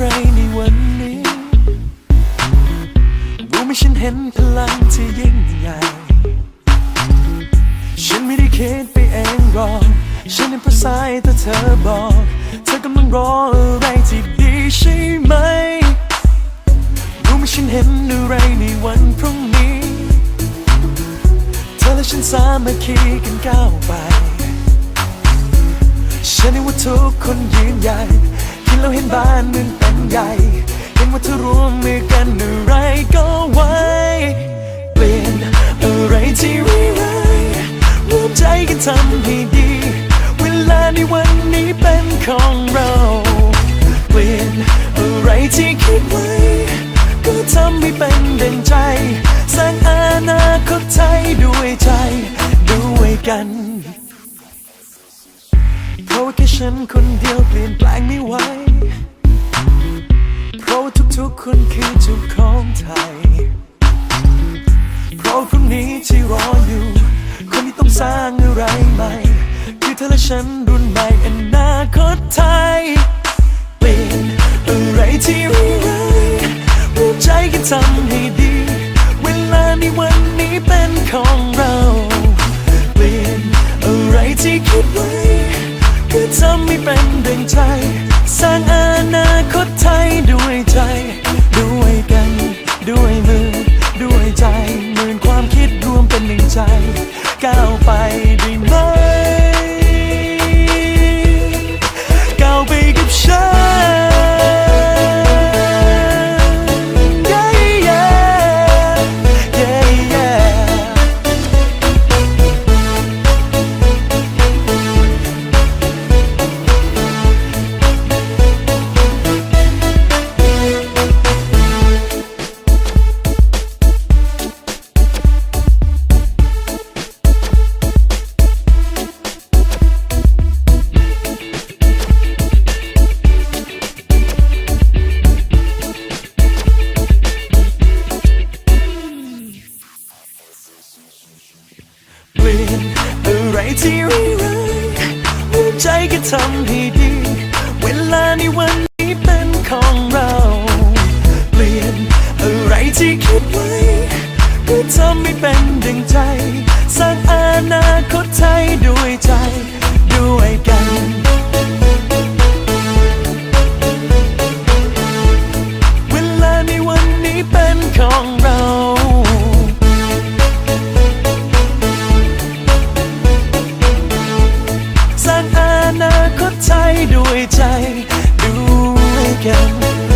อะไรในวันนี้รู้ไหมฉันเห็นพลังที่ยิ่งใหญ่ ฉันไม่ได้คิดไปเองหรอก ฉันเป็นเพราะสายแต่เธอบอก เธอกำลังรออะไรที่ดีใช่ไหม รู้ไหมฉันเห็นอะไรในวันพรุ่งนี้ เธอและฉันสามัคคีกันก้าวไป ฉันเห็นว่าทุกคนยืนใหญ่คิดแล้วเห็นบ้านเมือง ว่าเธอรวมมือกันอะไรก็ไหวเปลี่ยนอะไรที่ร้ายๆรวมใจกันทำให้ดี เวลาในวันนี้เป็นของเรา เปลี่ยนอะไรที่คิดไว้ ก็ทำให้เป็นดังใจ สร้างอนาคตไทยด้วยใจด้วยกันเพราะว่าแค่ฉันคนเดียวเปลี่ยนแปลงไม่ไหว คนคือเจุดของไทย เพราะพรุ่งนี้ที่รออยู่ คนที่ต้องสร้างอะไรใหม่ คือเธอและฉันรุ่นใหม่อนาคตไทย เปลี่ยนอะไรที่ร้ายๆรวมใจกันทำให้ดี เวลาในวันนี้เป็นของเรา เปลี่ยนอะไรที่คิดไว้ คือทำให้เป็นดังใจ เปลี่ยนอะไรที่ร้ายหัวใจก็ทำให้ดี เวลาในวัน ส